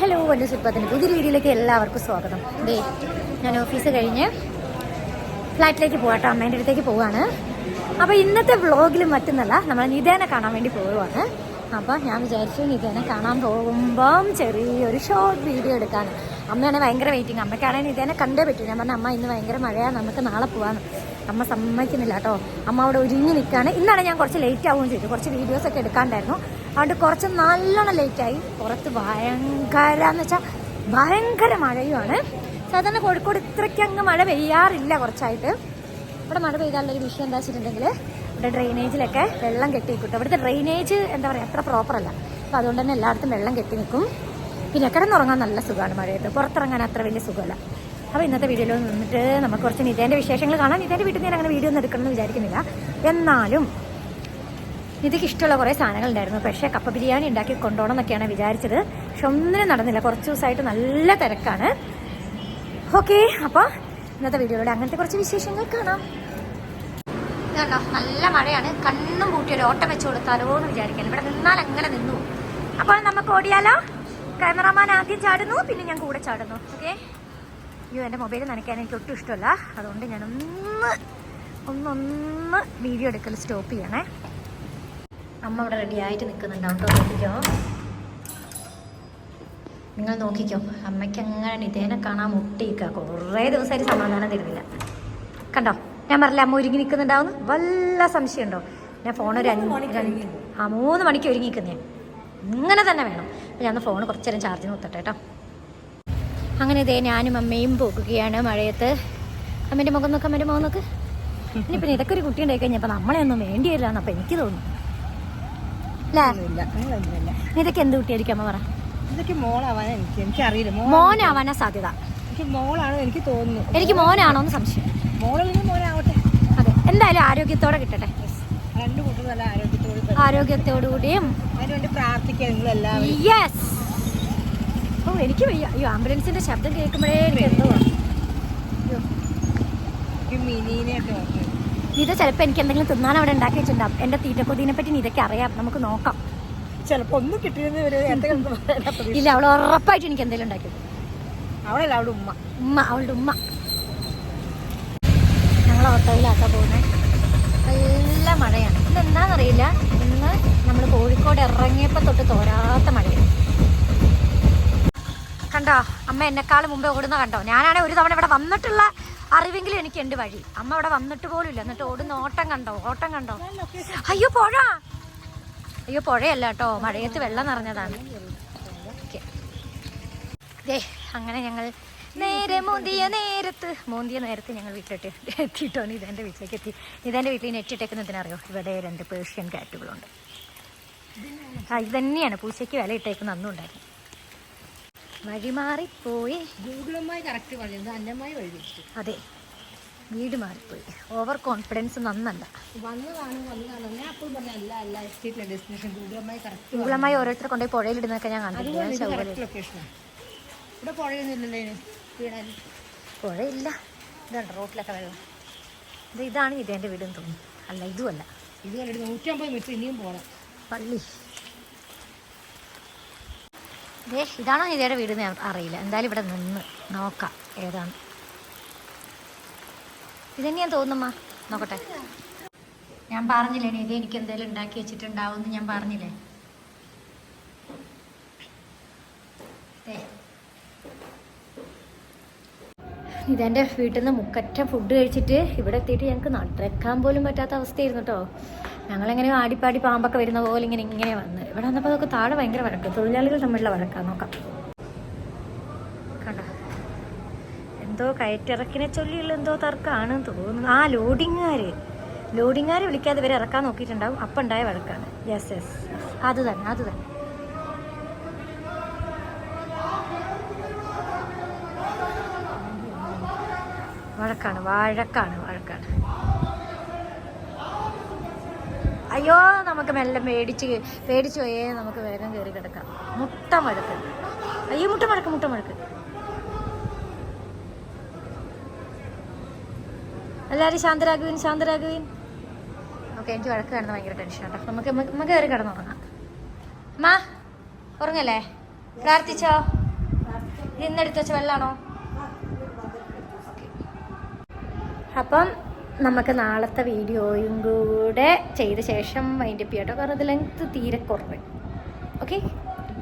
Hello എന്റെ സുൽപ്പത്തിന്റെ പുതിയ വീഡിയോയിലേക്ക് എല്ലാവർക്കും സ്വാഗതം. ദേ ഞാൻ ഓഫീസ് കഴിഞ്ഞ് ഫ്ലാറ്റിലേക്ക് പോകട്ടെ അമ്മേന്റെ അടുത്തേക്ക് പോവാണ്. അപ്പോൾ ഇന്നത്തെ വ്ളോഗിൽ മറ്റൊന്നല്ല നമ്മൾ നിതേനെ കാണാൻ വേണ്ടി പോവുകയാണ് അപ്പോൾ ഞാൻ വിചാരിച്ചു നിതേനെ കാണാൻ പോകുമ്പം ചെറിയൊരു ഷോർട്ട് വീഡിയോ എടുക്കാൻ അമ്മയാണ് ഭയങ്കര വെയിറ്റിംഗ് അമ്മയ്ക്കാണെങ്കിൽ നിതേനെ കണ്ടേ പറ്റൂ. ഞാൻ പറഞ്ഞ അമ്മ ഇന്ന് ഭയങ്കര മഴയാണ് നമുക്ക് നാളെ പോവാന്ന്. അമ്മ സമ്മതിക്കുന്നില്ല കേട്ടോ. അമ്മ അവിടെ ഒരുങ്ങി നിൽക്കുകയാണ് ഇന്നാണ് ഞാൻ കുറച്ച് ലേറ്റ് ആവുകയും ചെയ്തു. കുറച്ച് വീഡിയോസൊക്കെ എടുക്കാണ്ടായിരുന്നു. അതുകൊണ്ട് കുറച്ച് നല്ലോണം ലേറ്റായി പുറത്ത് ഭയങ്കര എന്ന് വെച്ചാൽ ഭയങ്കര മഴയുമാണ്. സാധാരണ കോഴിക്കോട് ഇത്രയ്ക്ക് അങ്ങ് മഴ പെയ്യാറില്ല കുറച്ചായിട്ട്. ഇവിടെ മഴ പെയ്താലുള്ള ഒരു വിഷയം എന്താ വെച്ചിട്ടുണ്ടെങ്കിൽ ഇവിടെ ഡ്രെയിനേജിലൊക്കെ വെള്ളം കെട്ടി നിൽക്കും ഇവിടുത്തെ ഡ്രെയിനേജ് എന്താ പറയുക അത്ര പ്രോപ്പർ അല്ല. അപ്പോൾ അതുകൊണ്ട് തന്നെ എല്ലായിടത്തും വെള്ളം കെട്ടി നിൽക്കും. പിന്നെ കിടന്നുറങ്ങാൻ നല്ല സുഖമാണ് മഴയത്ത്. പുറത്തിറങ്ങാൻ അത്ര വലിയ സുഖമല്ല. അപ്പോൾ ഇന്നത്തെ വീഡിയോയിൽ നിന്നിട്ട് നമുക്ക് കുറച്ച് നിതേന്റെ വിശേഷങ്ങൾ കാണാം. നിതേന്റെ വീട്ടിൽ നിന്ന് അങ്ങനെ വീഡിയോ ഒന്നും എടുക്കണമെന്ന് വിചാരിക്കുന്നില്ല. എന്നാലും നിധിക്ക് ഇഷ്ടമുള്ള കുറേ സാധനങ്ങൾ ഉണ്ടായിരുന്നു പക്ഷേ കപ്പ ബിരിയാണി ഉണ്ടാക്കി കൊണ്ടുപോകണം എന്നൊക്കെയാണ് വിചാരിച്ചത്. പക്ഷെ ഒന്നിനും നടന്നില്ല. കുറച്ച് ദിവസമായിട്ട് നല്ല തിരക്കാണ്. ഓക്കെ അപ്പോൾ ഇന്നത്തെ വീഡിയോയിലൂടെ അങ്ങനത്തെ കുറച്ച് വിശേഷങ്ങൾ കാണാം. ഇതുണ്ടോ നല്ല മഴയാണ്. കണ്ണും പൂട്ടി ഒരു ഓട്ടം വെച്ച് കൊടുത്താലോ എന്ന് വിചാരിക്കാൻ ഇവിടെ നിന്നാൽ അങ്ങനെ നിന്നു? അപ്പോൾ നമുക്ക് ഓടിയാലോ? ക്യാമറമാൻ ആദ്യം ചാടുന്നു പിന്നെ ഞാൻ കൂടെ ചാടുന്നു. ഓക്കെ? അയ്യോ എന്റെ മൊബൈൽ നനയ്ക്കാൻ എനിക്ക് ഒട്ടും ഇഷ്ടമല്ല. അതുകൊണ്ട് ഞാനൊന്ന് ഒന്ന് ഒന്നൊന്ന് വീഡിയോ എടുക്കൽ സ്റ്റോപ്പ് ചെയ്യണേ. അമ്മ ഇവിടെ റെഡി ആയിട്ട് നിൽക്കുന്നുണ്ടാവും കേട്ടോ നോക്കിക്കോ. നിങ്ങൾ നോക്കിക്കോ. അമ്മയ്ക്ക് അങ്ങനെ ഇതേനെ കാണാൻ മുട്ടിയിക്കുക കുറേ ദിവസമായിട്ട് സമാധാനം തരുന്നില്ല. കണ്ടോ? ഞാൻ പറഞ്ഞില്ല അമ്മ ഒരുങ്ങി നിൽക്കുന്നുണ്ടാവുന്നു വല്ല സംശയമുണ്ടോ? ഞാൻ ഫോൺ ഒരു അഞ്ച് ആ മൂന്ന് മണിക്ക് ഒരുങ്ങി നിൽക്കുന്നേ ഇങ്ങനെ തന്നെ വേണം. അപ്പം ഞാൻ ഫോൺ കുറച്ച് നേരം ചാർജ് നിർത്തട്ടെ കേട്ടോ. അങ്ങനെ ഇതേ ഞാനും അമ്മയും പോകുകയാണ് മഴയത്ത്. അമ്മേന്റെ മുഖം നോക്ക് അമ്മേന്റെ മുഖം നോക്ക്. ഇനിയിപ്പം ഇതൊക്കെ ഒരു കുട്ടി ഉണ്ടായി കഴിഞ്ഞപ്പോൾ നമ്മളെയൊന്നും വേണ്ടി വരില്ല എന്നപ്പോൾ എനിക്ക് തോന്നുന്നു. ഇതൊക്കെ എന്ത് കുട്ടിയായിരിക്കും അമ്മ പറ. ഇതൊക്കെ എനിക്ക്. എനിക്കറിയില്ല. മോനാവാനാ സാധ്യത. എനിക്ക് മോളാണ് എനിക്ക് തോന്നുന്നു. എനിക്ക് മോനാണോ എന്ന് സംശയം. മോളല്ലെങ്കിൽ മോനാവട്ടെ. അതെ. എന്തായാലും ആരോഗ്യത്തോടെ കിട്ടട്ടെ. രണ്ടു നല്ല ആരോഗ്യത്തോട് അതിനുവേണ്ടി പ്രാർത്ഥിക്കുക നിങ്ങൾ എല്ലാവരും. യെസ് ഓ എനിക്ക് വയ്യ. അയ്യോ ആംബുലൻസിന്റെ ശബ്ദം കേൾക്കുമ്പോഴേ എനിക്ക് എന്തോ അയ്യോ. ഈ ഇത് ചിലപ്പോൾ എനിക്ക് എന്തെങ്കിലും തിന്നാൻ അവിടെ ഉണ്ടാക്കി വെച്ചിട്ടുണ്ടാവും എന്റെ തീറ്റക്കൊതിനെ പറ്റി ഇതൊക്കെ അറിയാം. നമുക്ക് നോക്കാം. ചിലപ്പോ ഒന്നും കിട്ടിയെന്ന്. ഇല്ല അവൾ ഉറപ്പായിട്ട് എനിക്ക് എന്തെങ്കിലും. അവളല്ല അവളുടെ ഉമ്മ. ഉമ്മ അവളുടെ ഉമ്മ. ഞങ്ങൾ ഓട്ടോയിലാക്കാൻ പോകുന്നത് നല്ല മഴയാണ്. ഇതെന്താണെന്നറിയില്ല ഇന്ന് നമ്മൾ കോഴിക്കോട് ഇറങ്ങിയപ്പോൾ തൊട്ട് തോരാത്ത മഴയാണ്. കണ്ടോ? അമ്മ എന്നെക്കാളും മുമ്പേ ഓടുന്ന കണ്ടോ? ഞാനാണെങ്കിൽ ഒരു തവണ ഇവിടെ വന്നിട്ടുള്ള അറിവെങ്കിലും എനിക്ക് എന്റെ വഴി. അമ്മ അവിടെ വന്നിട്ട് പോലും ഇല്ല എന്നിട്ട് ഓടുന്ന ഓട്ടം കണ്ടോ? ഓട്ടം കണ്ടോ? അയ്യോ പുഴ. അയ്യോ പുഴയല്ല കേട്ടോ. മഴയത്ത് വെള്ളം നിറഞ്ഞതാണ്. ദേ അങ്ങനെ ഞങ്ങൾ നേരെ മൂന്തിയ നേരത്ത് മൂന്തിയ നേരത്ത് ഞങ്ങൾ വീട്ടിലെത്തി എത്തിയിട്ടോ? ഇതെന്റെ വീട്ടിലേക്ക് എത്തി. ഇതെന്റെ വീട്ടിൽ നെറ്റ് ഇട്ടേക്കുന്നതിനറിയോ ഇവിടെ രണ്ട് പേർഷ്യൻ കാറ്റുകളുണ്ട്. ഇത് തന്നെയാണ്. പൂച്ചയ്ക്ക് വില ഇട്ടേക്കുന്ന അന്നും ഉണ്ടായിരുന്നു വഴിമാറിപ്പോയി ഗൂഗിളമ്മായി കറക്റ്റ് പറഞ്ഞു അന്നമ്മായി വഴി അതെ വീട് മാറിപ്പോയി. ഓവർ കോൺഫിഡൻസ് നന്നല്ല. ഗൂഗിളമ്മായി ഓരോരുത്തരെ കൊണ്ടുപോയി പുഴയിലിടുന്നതൊക്കെ ഞാൻ പുഴയില്ല. ഇതാണ് റോട്ടിലൊക്കെ വെള്ളം. ഇത് ഇതാണ് ഇതെന്റെ വീടെന്ന് തോന്നുന്നു. അല്ല ഇതുമല്ല. ഇത് നൂറ്റമ്പത് മീറ്റർ ഇനിയും പോകണം പള്ളി. ദേ ഇതാണോ ഇതേടെ വീട് അറിയില്ല. എന്തായാലും ഇവിടെ നിന്ന് നോക്കാം ഏതാണ്. ഇതന്നെയാ തോന്നുമ്മ നോക്കട്ടെ. ഞാൻ പറഞ്ഞില്ലേ ഇത് എനിക്ക് എന്തെങ്കിലും ഉണ്ടാക്കി വെച്ചിട്ടുണ്ടാവും ഞാൻ പറഞ്ഞില്ലേ? ദേ. ഇതെന്റെ വീട്ടിൽ നിന്ന് മുക്കറ്റം ഫുഡ് കഴിച്ചിട്ട് ഇവിടെ എത്തിയിട്ട് ഞങ്ങൾക്ക് നടക്കാൻ പോലും പറ്റാത്ത അവസ്ഥയായിരുന്നു കേട്ടോ ഞങ്ങളെങ്ങനെ ആടിപ്പാടി പാമ്പൊക്കെ വരുന്ന പോലെ ഇങ്ങനെ ഇങ്ങനെ വന്ന്. ഇവിടെ വന്നപ്പോൾ അതൊക്കെ താഴെ ഭയങ്കര വഴക്ക്. തൊഴിലാളികൾ തമ്മിലുള്ള വഴക്കാണ് നോക്കാം. കണ്ടോ? എന്തോ കയറ്റിറക്കിനെ ചൊല്ലിയുള്ള എന്തോ തർക്കമാണ് തോന്നുന്നു. ആ ലോഡിങ്ങാർ ലോഡിങ്ങാർ വിളിക്കാതെ ഇവരെ ഇറക്കാൻ നോക്കിയിട്ടുണ്ടാവും. അപ്പം ഉണ്ടായ വഴക്കാണ്. യെസ് യെസ് അത് തന്നെ അത് തന്നെ. വഴക്കാണ് വഴക്കാണ് വഴക്കാണ്. അയ്യോ നമുക്ക് മെല്ലെ മേടിച്ച് പേടിച്ച് പോയേ നമുക്ക് വേഗം കയറി കിടക്കാം. മുട്ട മഴക്ക് അയ്യോ മുട്ട മഴക്ക് മുട്ട മഴക്ക് എല്ലാവരും ശാന്തരാഘവീൻ ശാന്തരാഘവീൻ ഓക്കെ എനിക്ക് വഴക്ക് കാണുന്ന ഭയങ്കര ടെൻഷൻ കേട്ടോ നമുക്ക് നമുക്ക് കയറി കിടന്നുറങ്ങാം. മാ ഉറങ്ങല്ലേ? പ്രാർത്ഥിച്ചോ? ഇന്നെടുത്ത് ഇന്ന് വെച്ച വെള്ളാണോ? അപ്പം നമുക്ക് നാളത്തെ വീഡിയോയും കൂടെ ചെയ്ത ശേഷം വൈൻഡ് അപ്പ് ചെയ്യട്ടോ. കാരണം ഇത് ലെങ്ത് തീരെ കുറവ്. ഓക്കെ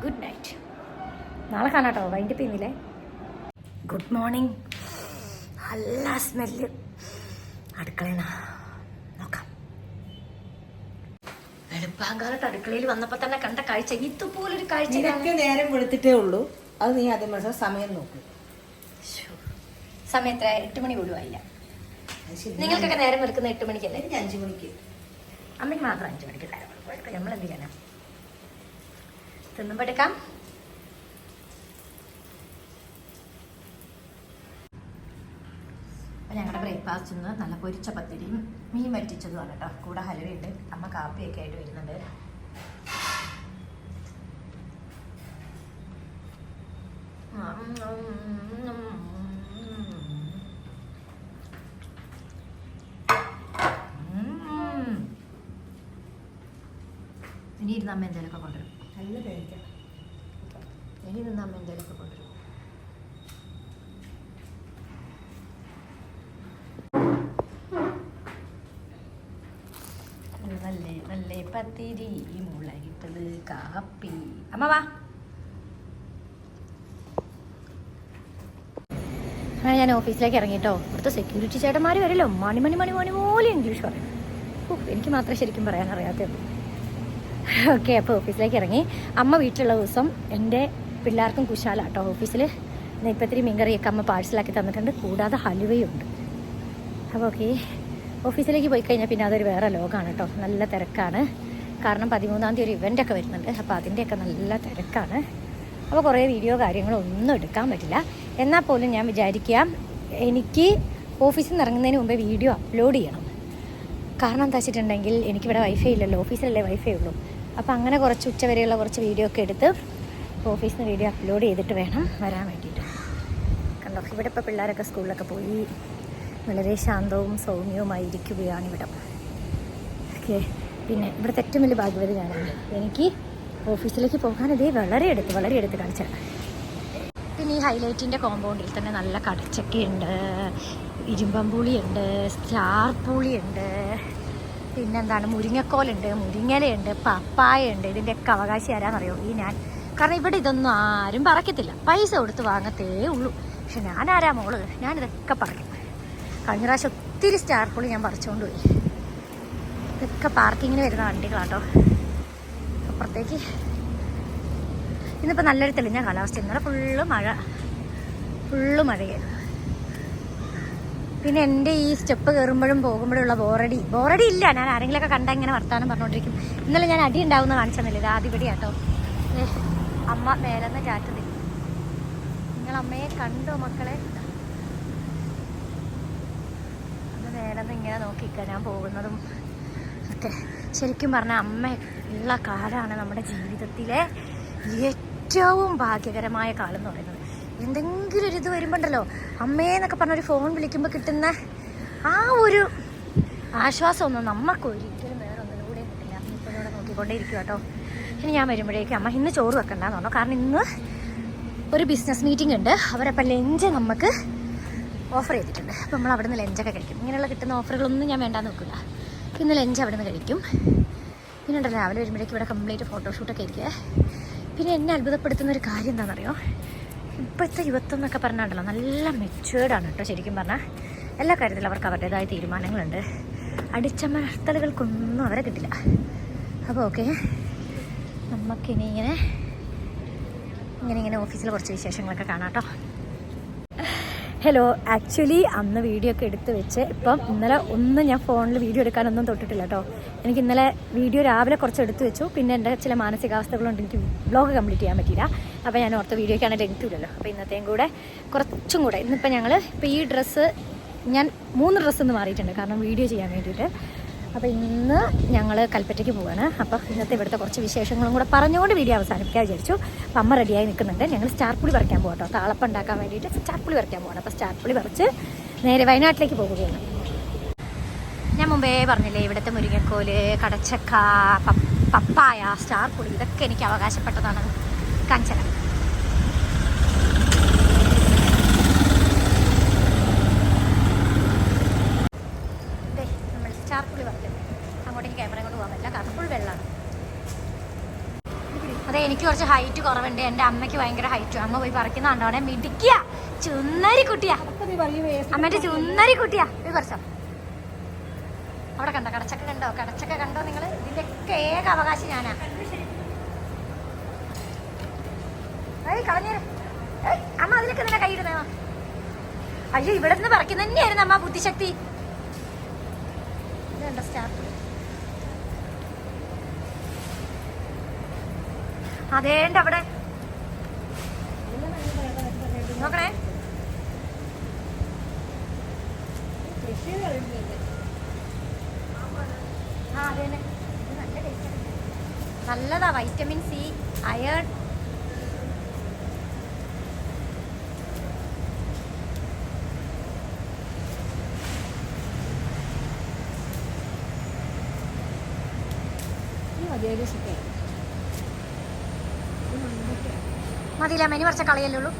ഗുഡ് നൈറ്റ് നാളെ കാണാട്ടോ. വൈൻഡ് അപ്പ് ചെയ്യുന്നില്ലേ? ഗുഡ് മോർണിംഗ് നല്ല സ്മെല്ല് അടുക്കളയിൽ നോക്കാം. വെളുപ്പാങ്കാലത്ത് അടുക്കളയിൽ വന്നപ്പോൾ തന്നെ കണ്ട കാഴ്ച. ഇതുപോലൊരു കാഴ്ച നേരം വെളുത്തിട്ടേ ഉള്ളൂ. അത് നീ ആദ്യം മനസ്സിലാ സമയം നോക്കൂ. സമയത്ര എട്ട് മണി പോലും ആയില്ല. നിങ്ങൾക്കൊക്കെ നേരം വെറുക്കുന്ന എട്ട് മണിക്കല്ലേ? എനിക്ക് അഞ്ചു മണിക്ക്. അമ്മയ്ക്ക് മാത്രം അഞ്ചു മണിക്ക് നേരം വെളുക്കും. നമ്മൾ എന്ത് ചെയ്യണം തിന്നുമ്പോ എടുക്കാം. അപ്പം ഞങ്ങളുടെ ബ്രേക്ക്ഫാസ്റ്റ് ഇന്ന് നല്ല പൊരിച്ച പത്തിരിയും മീൻ വറ്റിച്ചതുമാണ് കേട്ടോ. കൂടെ ഹലുവയുണ്ട്. അമ്മ കാപ്പിയൊക്കെ ആയിട്ട് വരുന്നുണ്ട്. ഉം. ഇരുന്ന് അമ്മ എന്തെങ്കിലുമൊക്കെ കൊണ്ടുവരും. നല്ല കഴിക്കാം ഇനി ഇരുന്ന അമ്മ എന്തെങ്കിലുമൊക്കെ കൊണ്ടുവരും. നല്ലേ നല്ലേ പത്തിരി മുളകിട്ടത് കാപ്പി. അമ്മ വാ. ആ ഞാൻ ഓഫീസിലേക്ക് ഇറങ്ങിട്ടോ. ഇവിടുത്തെ സെക്യൂരിറ്റി ചേട്ടന്മാർ വരല്ലോ. മണി മണി മണി മണി പോലെ ഇംഗ്ലീഷ് പറയും. എനിക്ക് മാത്രമേ ശരിക്കും പറയാൻ അറിയാത്തത് ഓക്കെ അപ്പോൾ ഓഫീസിലേക്ക് ഇറങ്ങി. അമ്മ വീട്ടിലുള്ള ദിവസം എന്റെ പിള്ളേർക്കും കുശാലാട്ടോ ഓഫീസിൽ നെയ്പ്പത്തിരി മീൻകറിയൊക്കെ അമ്മ പാഴ്സലാക്കി തന്നിട്ടുണ്ട്. കൂടാതെ ഹലുവയുണ്ട്. അപ്പോൾ ഓക്കെ. ഓഫീസിലേക്ക് പോയി കഴിഞ്ഞാൽ പിന്നെ അതൊരു വേറെ ലോകമാണ് കേട്ടോ നല്ല തിരക്കാണ്. കാരണം പതിമൂന്നാം തീയതി ഒരു ഇവന്റ് ഒക്കെ വരുന്നുണ്ട്. അപ്പോൾ അതിന്റെയൊക്കെ നല്ല തിരക്കാണ്. അപ്പോൾ കുറേ വീഡിയോ കാര്യങ്ങളോ ഒന്നും എടുക്കാൻ പറ്റില്ല. എന്നാൽ പോലും ഞാൻ വിചാരിക്കുക എനിക്ക് ഓഫീസിൽ നിന്ന് ഇറങ്ങുന്നതിന് മുമ്പേ വീഡിയോ അപ്ലോഡ് ചെയ്യണം. കാരണം എന്താ വെച്ചിട്ടുണ്ടെങ്കിൽ എനിക്കിവിടെ വൈഫൈ ഇല്ലല്ലോ. ഓഫീസിലല്ലേ വൈഫൈ ഉള്ളൂ. അപ്പോൾ അങ്ങനെ കുറച്ച് ഉച്ചവരെയുള്ള കുറച്ച് വീഡിയോ ഒക്കെ എടുത്ത് ഓഫീസിൽ നിന്ന് വീഡിയോ അപ്ലോഡ് ചെയ്തിട്ട് വേണം വരാൻ വേണ്ടിയിട്ട്. കണ്ടോ? ഇവിടെ ഇപ്പോൾ പിള്ളേരൊക്കെ സ്കൂളിലൊക്കെ പോയി. വളരെ ശാന്തവും സൗമ്യവുമായിരിക്കുകയാണ് ഇവിടെ. ഓക്കെ. പിന്നെ ഇവിടുത്തെ ഏറ്റവും വലിയ ഭാഗ്യവതി ഞാനാണ് എനിക്ക് ഓഫീസിലേക്ക് പോകാൻ ഇതേ വളരെ എടുത്ത് വളരെ എടുത്ത് കാണിച്ചു പിന്നെ ഈ ഹൈലൈറ്റിന്റെ കോമ്പൗണ്ടിൽ തന്നെ നല്ല കടച്ചക്കയുണ്ട് ഇരുമ്പമ്പുളിയുണ്ട് സ്റ്റാർ പുളിയുണ്ട് പിന്നെന്താണ് മുരിങ്ങക്കോലുണ്ട് മുരിങ്ങലയുണ്ട് പപ്പായുണ്ട് ഇതിന്റെയൊക്കെ അവകാശം ആരാന്നറിയോ? ഈ ഞാൻ. കാരണം ഇവിടെ ഇതൊന്നും ആരും പറക്കത്തില്ല. പൈസ കൊടുത്ത് വാങ്ങത്തേ ഉള്ളൂ. പക്ഷെ ഞാൻ ആരാ മോൾ? ഞാനിതൊക്കെ പറയും കഴിഞ്ഞ പ്രാവശ്യം ഒത്തിരി സ്റ്റാർ പുളി ഞാൻ പറിച്ചുകൊണ്ട് പോയി. ഇതൊക്കെ പാർക്കിങ്ങിന് വരുന്ന വണ്ടികളാട്ടോ. അപ്പുറത്തേക്ക്. ഇന്നിപ്പോൾ നല്ലൊരു തെളിഞ്ഞ കാലാവസ്ഥ. ഇന്നലെ ഫുള്ള് മഴ. ഫുള്ള് മഴയായിരുന്നു. പിന്നെ എന്റെ ഈ സ്റ്റെപ്പ് കയറുമ്പോഴും പോകുമ്പോഴുള്ള ബോറടി. ബോറടി ഇല്ല. ഞാൻ ആരെങ്കിലുമൊക്കെ കണ്ടാൽ ഇങ്ങനെ വർത്താനം പറഞ്ഞുകൊണ്ടിരിക്കും ഇന്നലെ ഞാൻ അടി ഉണ്ടാവുന്ന കാണിച്ചെന്നില്ല ഇത് ആദ്യപടി കേട്ടോ അമ്മ മേലെന്ന് ചാറ്റത് നിങ്ങൾ അമ്മയെ കണ്ടോ മക്കളെ? അത് മേലെന്ന് ഇങ്ങനെ നോക്കിക്ക ഞാൻ പോകുന്നതും ഒക്കെ. ശരിക്കും പറഞ്ഞാൽ അമ്മ ഉള്ള കാലമാണ് നമ്മുടെ ജീവിതത്തിലെ ഏറ്റവും ഭാഗ്യകരമായ കാലം എന്ന് പറയുന്നത്. എന്തെങ്കിലും ഒരു ഇത് വരുമ്പോണ്ടല്ലോ അമ്മേന്നൊക്കെ പറഞ്ഞൊരു ഫോൺ വിളിക്കുമ്പോൾ കിട്ടുന്ന ആ ഒരു ആശ്വാസമൊന്നും നമുക്ക് ഒരിക്കലും വേറെ ഒന്നും കൂടെ കിട്ടില്ല. ഇപ്പോൾ ഇവിടെ നോക്കിക്കൊണ്ടേ ഇരിക്കും കേട്ടോ ഇനി ഞാൻ വരുമ്പോഴേക്കും അമ്മ ഇന്ന് ചോറ് വെക്കണ്ടെന്ന് പറഞ്ഞു. കാരണം ഇന്ന് ഒരു ബിസിനസ് മീറ്റിംഗ് ഉണ്ട്. അവരപ്പം ലഞ്ച് നമുക്ക് ഓഫർ ചെയ്തിട്ടുണ്ട്. അപ്പോൾ നമ്മൾ അവിടെ നിന്ന് ലഞ്ചൊക്കെ കഴിക്കും. ഇങ്ങനെയുള്ള കിട്ടുന്ന ഓഫറുകളൊന്നും ഞാൻ വേണ്ടാന്ന് നോക്കില്ല പിന്നെ ലഞ്ച് അവിടെ നിന്ന് കഴിക്കും. പിന്നെ ഉണ്ടല്ലോ രാവിലെ വരുമ്പോഴേക്കും ഇവിടെ കംപ്ലീറ്റ് ഫോട്ടോഷൂട്ടൊക്കെ ഇരിക്കുക പിന്നെ എന്നെ അത്ഭുതപ്പെടുത്തുന്ന ഒരു കാര്യം എന്താണെന്നറിയോ ഇപ്പോഴത്തെ യുവത്വം എന്നൊക്കെ പറഞ്ഞാണ്ടല്ലോ നല്ല മെച്ചുവേർഡാണ് കേട്ടോ ശരിക്കും പറഞ്ഞാൽ എല്ലാ കാര്യത്തിലും അവർക്ക് അവരുടേതായ തീരുമാനങ്ങളുണ്ട്. അടിച്ചമർത്തലുകൾക്കൊന്നും അവരെ കിട്ടില്ല. അപ്പോൾ ഓക്കെ നമുക്കിനി ഇങ്ങനെ ഇങ്ങനെ ഇങ്ങനെ ഓഫീസിൽ കുറച്ച് വിശേഷങ്ങളൊക്കെ കാണാം കേട്ടോ ഹലോ ആക്ച്വലി അന്ന് വീഡിയോ ഒക്കെ എടുത്ത് വെച്ച് ഇപ്പം ഇന്നലെ ഒന്നും ഞാൻ ഫോണിൽ വീഡിയോ എടുക്കാനൊന്നും തൊട്ടിട്ടില്ല കേട്ടോ എനിക്ക് ഇന്നലെ വീഡിയോ രാവിലെ കുറച്ച് എടുത്തു വെച്ചു. പിന്നെ എന്റെ ചില മാനസികാവസ്ഥകളുണ്ട്. എനിക്ക് ബ്ലോഗ് കംപ്ലീറ്റ് ചെയ്യാൻ പറ്റില്ല അപ്പോൾ ഞാൻ ഓർത്ത വീഡിയോക്കാണെങ്കിൽ എടുത്തില്ലല്ലോ അപ്പോൾ ഇന്നത്തെയും കൂടെ കുറച്ചും കൂടെ. ഇന്നിപ്പോൾ ഞങ്ങൾ ഇപ്പോൾ ഈ ഡ്രസ്സ് ഞാൻ മൂന്ന് ഡ്രസ്സ് ഒന്ന് മാറിയിട്ടുണ്ട്. കാരണം വീഡിയോ ചെയ്യാൻ വേണ്ടിയിട്ട്. അപ്പോൾ ഇന്ന് ഞങ്ങൾ കൽപ്പറ്റയ്ക്ക് പോവാണ്. അപ്പോൾ ഇന്നത്തെ ഇവിടുത്തെ കുറച്ച് വിശേഷങ്ങളും കൂടെ പറഞ്ഞുകൊണ്ട് വീഡിയോ അവസാനിപ്പിക്കാൻ വിചാരിച്ചു. അപ്പം അമ്മ റെഡിയായി നിൽക്കുന്നുണ്ട് ഞങ്ങൾ സ്റ്റാർപ്പുളി പറിക്കാൻ പോകട്ടോ താളപ്പം ഉണ്ടാക്കാൻ വേണ്ടിയിട്ട് സ്റ്റാർപ്പുളി പറിക്കാൻ പോകണം അപ്പോൾ സ്റ്റാർപ്പുളി പറിച്ച് നേരെ വയനാട്ടിലേക്ക് പോവുകയാണ് ഞാൻ മുമ്പേ പറഞ്ഞില്ലേ ഇവിടുത്തെ മുരിങ്ങക്കോൽ കടച്ചക്ക പപ്പായ സ്റ്റാർപ്പുളി ഇതൊക്കെ എനിക്ക് അവകാശപ്പെട്ടതാണ്. കാഞ്ചന ഉണ്ട് എന്റെ അമ്മയ്ക്ക് ഭയങ്കര ഹൈറ്റും അമ്മ പോയി പറിക്കുന്ന കണ്ടോണെ മിടിക്കുക ചുന്നരി കുട്ടിയാ. അമ്മേന്റെ ചുന്നരി കുട്ടിയാ. പോയി കുറച്ചോ അവിടെ കണ്ടോ കടച്ചക്ക കണ്ടോ? കടച്ചക്ക കണ്ടോ നിങ്ങൾ ഇതിന്റെ ഒക്കെ ഏക അവകാശം ഞാനാ. ഏയ് അമ്മ അതിലൊക്കെ നിന്നെ കൈയിടുന്നേ അയ്യോ ഇവിടെ നിന്ന് പറിക്കുന്ന തന്നെയായിരുന്നു അമ്മ ബുദ്ധിശക്തി. ഇത് സ്റ്റാർട്ട് അതേണ്ട അവിടെ. നോക്കണേ. നല്ലതാ വൈറ്റമിൻ സി അയൺ മതിയായ ചിക്കൻ മതിയില്ല അമ്മേനി കുറച്ച് കളയല്ലേ ഉള്ളൂ.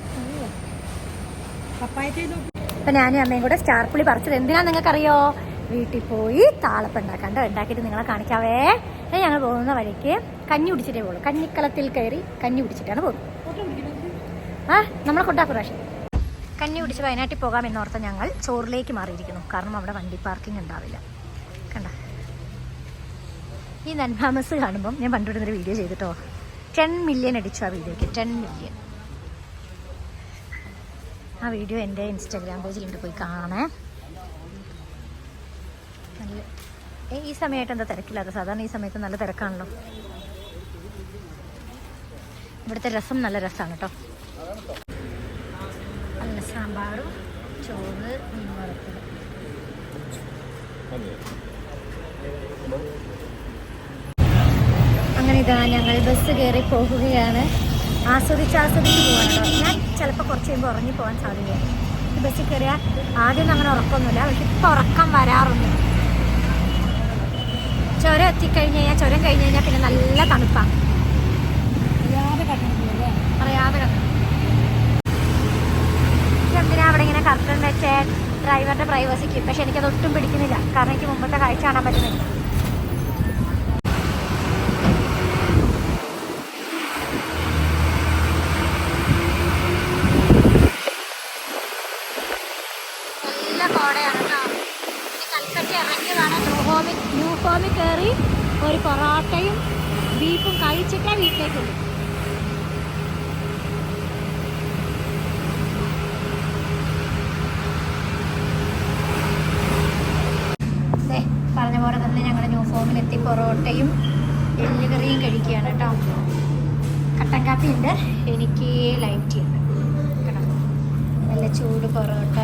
പപ്പായ ചെയ്തു അപ്പൊ ഞാനും അമ്മയും കൂടെ സ്റ്റാർ പുളി പറിച്ചത് എന്തിനാ നിങ്ങൾക്കറിയോ? വീട്ടിൽ പോയി താളപ്പ് ഉണ്ടാക്കാണ്ട് ഉണ്ടാക്കിയിട്ട് നിങ്ങളെ കാണിക്കാവേ. ഞാൻ ഞങ്ങൾ പോകുന്ന വഴിക്ക് കഞ്ഞി കുടിച്ചിട്ടേ പോകുള്ളൂ കഞ്ഞിക്കളത്തിൽ കയറി കഞ്ഞി കുടിച്ചിട്ടാണ് പോകുന്നത്. ആ നമ്മളെ കൊണ്ടാക്കും പ്രാവശ്യം കഞ്ഞി കുടിച്ച് വയനാട്ടിൽ പോകാം എന്നോർത്ത് ഞങ്ങൾ ചോറിലേക്ക് മാറിയിരിക്കുന്നു. കാരണം അവിടെ വണ്ടി പാർക്കിംഗ് ഉണ്ടാവില്ല. കണ്ട. ഈ നന്മാമസ് കാണുമ്പം ഞാൻ പണ്ടുവിടുന്നൊരു വീഡിയോ ചെയ്തിട്ടോ? ടെൻ മില്യൺ അടിച്ചു ആ വീഡിയോക്ക് ടെൻ മില്യൺ. ആ വീഡിയോ എന്റെ ഇൻസ്റ്റാഗ്രാം പേജിലുണ്ട് പോയി കാണണേ. നല്ല ഈ സമയമായിട്ട് എന്താ തിരക്കില്ലാത്ത? സാധാരണ ഈ സമയത്ത് നല്ല തിരക്കാണല്ലോ. ഇവിടുത്തെ രസം നല്ല രസമാണ് കേട്ടോ. നല്ല സാമ്പാറും ചോറ് മീൻ വറുത്തത്. അങ്ങനെ ഇതാ ഞങ്ങൾ ബസ് കയറി പോകുകയാണ്. ആസ്വദിച്ച് ആസ്വദിച്ച് പോവാണ് ഞാൻ ചിലപ്പോൾ കുറച്ച് കഴിയുമ്പോൾ ഉറങ്ങി പോകാൻ സാധ്യതയാണ് ബസ്സിൽ കയറിയാൽ ആദ്യം അങ്ങനെ ഉറക്കമൊന്നുമില്ല പക്ഷെ ഇപ്പോൾ ഉറക്കം വരാറുണ്ട്. ചുരം എത്തിക്കഴിഞ്ഞ് കഴിഞ്ഞാൽ ചുരം കഴിഞ്ഞ് കഴിഞ്ഞാൽ പിന്നെ നല്ല തണുപ്പാണ് അറിയാതെ എന്തിനാ അവിടെ ഇങ്ങനെ കറക്റ്റ് വെച്ചേ ഡ്രൈവറുടെ പ്രൈവസിക്ക് പക്ഷെ എനിക്കത് ഒട്ടും പിടിക്കുന്നില്ല. കാരണം എനിക്ക് മുമ്പത്തെ കാഴ്ച കാണാൻ പറ്റുന്നില്ല നല്ല കോടയാണ് കേട്ടോ ഇനി കൽക്കട്ടി ഹോമിൽ ന്യൂ കയറി ഒരു പൊറോട്ടയും ബീഫും കഴിച്ചിട്ടേ വീട്ടിലേക്ക് ദേ, പറഞ്ഞ പോലെ തന്നെ ഞങ്ങൾ ന്യൂ ഫോമിലെത്തി പൊറോട്ടയും എല്ലുകറിയും കഴിക്കുകയാണ് കേട്ടോ. കട്ടൻ കാപ്പി ഉണ്ട് എനിക്ക് ലൈറ്റ് ഉണ്ട്. കേട്ടോ. നല്ല ചൂട് പൊറോട്ട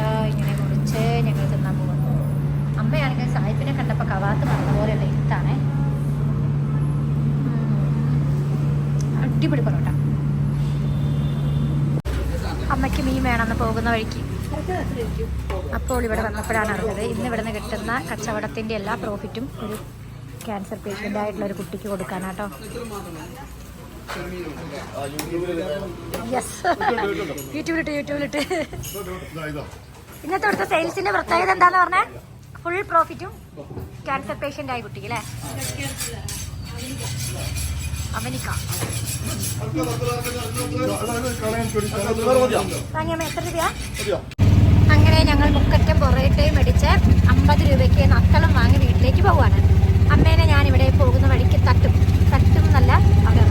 അമ്മയാണെങ്കിൽ സായിപ്പിനെ കണ്ടപ്പോൾ കവാത്ത് പറഞ്ഞ പോലെയുള്ള എഴുത്താണ്. അടിപൊളി പൊറോട്ട. അമ്മയ്ക്ക് മീൻ വേണമെന്ന് പോകുന്ന വഴിക്ക്. അപ്പോൾ ഇവിടെ വന്നപ്പോഴാണ് അറിഞ്ഞത് ഇന്ന് ഇവിടെ നിന്ന് കിട്ടുന്ന കച്ചവടത്തിന്റെ എല്ലാ പ്രോഫിറ്റും ഒരു ക്യാൻസർ പേഷ്യന്റ് ആയിട്ടുള്ള ഒരു കുട്ടിക്ക് കൊടുക്കാനാട്ടോ. യെസ് യൂട്യൂബിലിട്ട് യൂട്യൂബിലിട്ട് ഇന്നത്തെ ഇവിടുത്തെ സെയിൽസിന്റെ പ്രത്യേകത എന്താന്ന് പറഞ്ഞാൽ ഫുൾ പ്രോഫിറ്റും ക്യാൻസർ പേഷ്യന്റ് ആയി കുട്ടി അല്ലേ? അവനിക്ക വാങ്ങിയമ്മ എത്ര രൂപയാ? അങ്ങനെ ഞങ്ങൾ മുക്കറ്റം പൊറോട്ടയും മേടിച്ച് അമ്പത് രൂപയ്ക്ക് നത്തളം വാങ്ങി വീട്ടിലേക്ക് പോവാണ് അമ്മേനെ ഞാൻ ഇവിടെ പോകുന്ന വഴിക്ക് തട്ടും. തട്ടും നല്ല അവിടെ